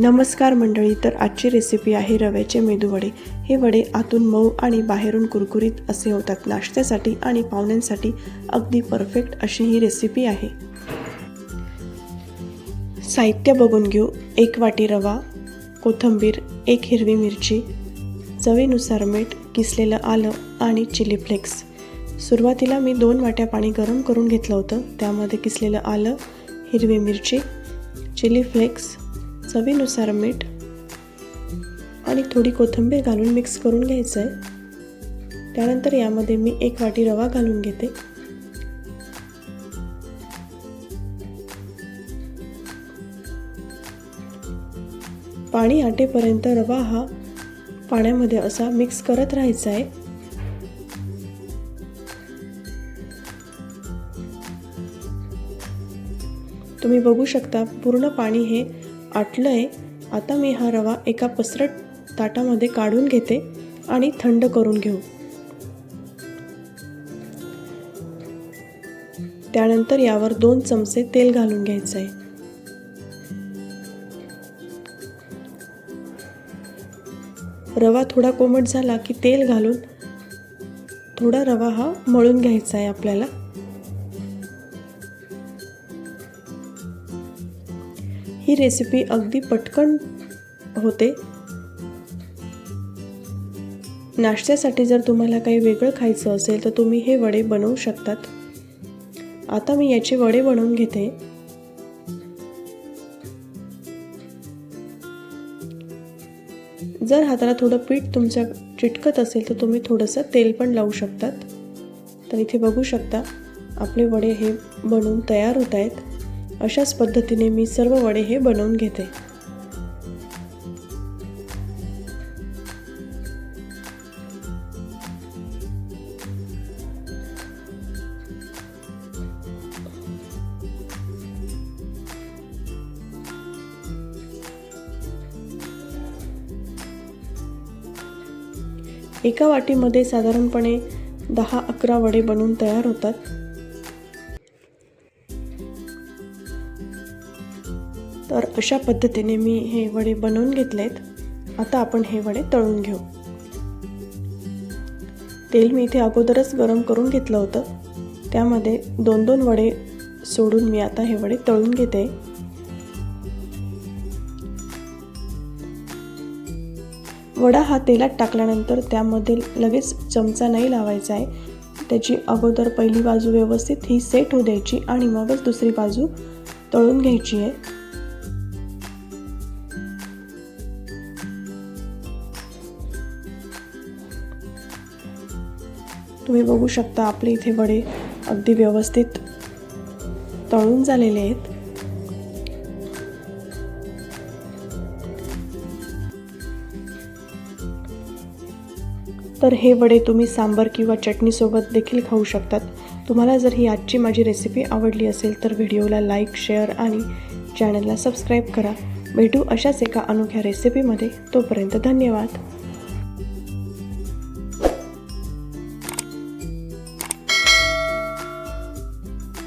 नमस्कार मंडळी तर आजची रेसिपी आहे रव्याचे मेदूवडे हे वडे आतून मऊ आणि बाहेरून कुरकुरीत असे होतात. नाश्त्यासाठी आणि पाहुण्यांसाठी अगदी परफेक्ट अशी ही रेसिपी आहे. साहित्य बघून घेऊ. एक वाटी रवा कोथिंबीर एक हिरवी मिरची चवीनुसार मीठ किसलेलं आलं आणि चिली फ्लेक्स. सुरुवातीला मी दोन वाट्या पाणी गरम करून घेतलं होतं. त्यामध्ये किसलेलं आलं हिरवी मिरची चिली फ्लेक्स चवीनुसार मीठ आणि थोडी कोथिंबीर घालून मिक्स करून घ्यायचं आहे त्यानंतर यामध्ये मी एक वाटी रवा घालून घेते. पाणी आटेपर्यंत रवा हा पाण्यामध्ये असा मिक्स करत राहायचा आहे तुम्ही बघू शकता पूर्ण पाणी हे आटलं आहे आता मी हा रवा एका पसरट ताटामध्ये काढून घेते आणि थंड करून घेऊ. त्यानंतर यावर दोन चमचे तेल घालून घ्यायचं आहे रवा थोडा कोमट झाला की तेल घालून थोडा रवा हा मळून घ्यायचा आहे आपल्याला. ही रेसिपी अगदी पटकन होते. नाश्त्यासाठी जर तुम्हाला काही वेगळं खायचं असेल तर तुम्ही हे वडे बनवू शकतात. आता मी याचे वडे बनवून घेते. जर हाताला थोडं पीठ तुमच्या चिटकत असेल तर तुम्ही थोडंसं तेल पण लावू शकतात. तर इथे बघू शकता आपले वडे हे बनवून तयार होत आहेत. अशाच पद्धतीने मी सर्व वडे हे बनवून घेते. एका वाटीमध्ये साधारणपणे दहा अकरा वडे बनवून तयार होतात. तर अशा पद्धतीने मी हे वडे बनवून घेतलेत. आता आपण हे वडे तळून घेऊ. तेल मी इथे अगोदरच गरम करून घेतलं होतं. त्यामध्ये दोन दोन वडे सोडून मी आता हे वडे तळून घेते. वडा हा तेलात टाकल्यानंतर त्यामध्ये लगेच चमचा नाही लावायचा आहे. त्याची अगोदर पहिली बाजू व्यवस्थित ही सेट होऊ द्यायची आणि मगच दुसरी बाजू तळून घ्यायची आहे. तुम्ही बघू शकता आपले इथे वडे अगदी व्यवस्थित तळून झालेले आहेत. तर हे वडे तुम्ही सांबर किंवा चटणीसोबत देखील खाऊ शकतात. तुम्हाला जर ही आजची माझी रेसिपी आवडली असेल तर व्हिडिओला लाईक शेअर आणि चॅनलला सबस्क्राईब करा. भेटू अशाच एका अनोख्या रेसिपीमध्ये तोपर्यंत धन्यवाद.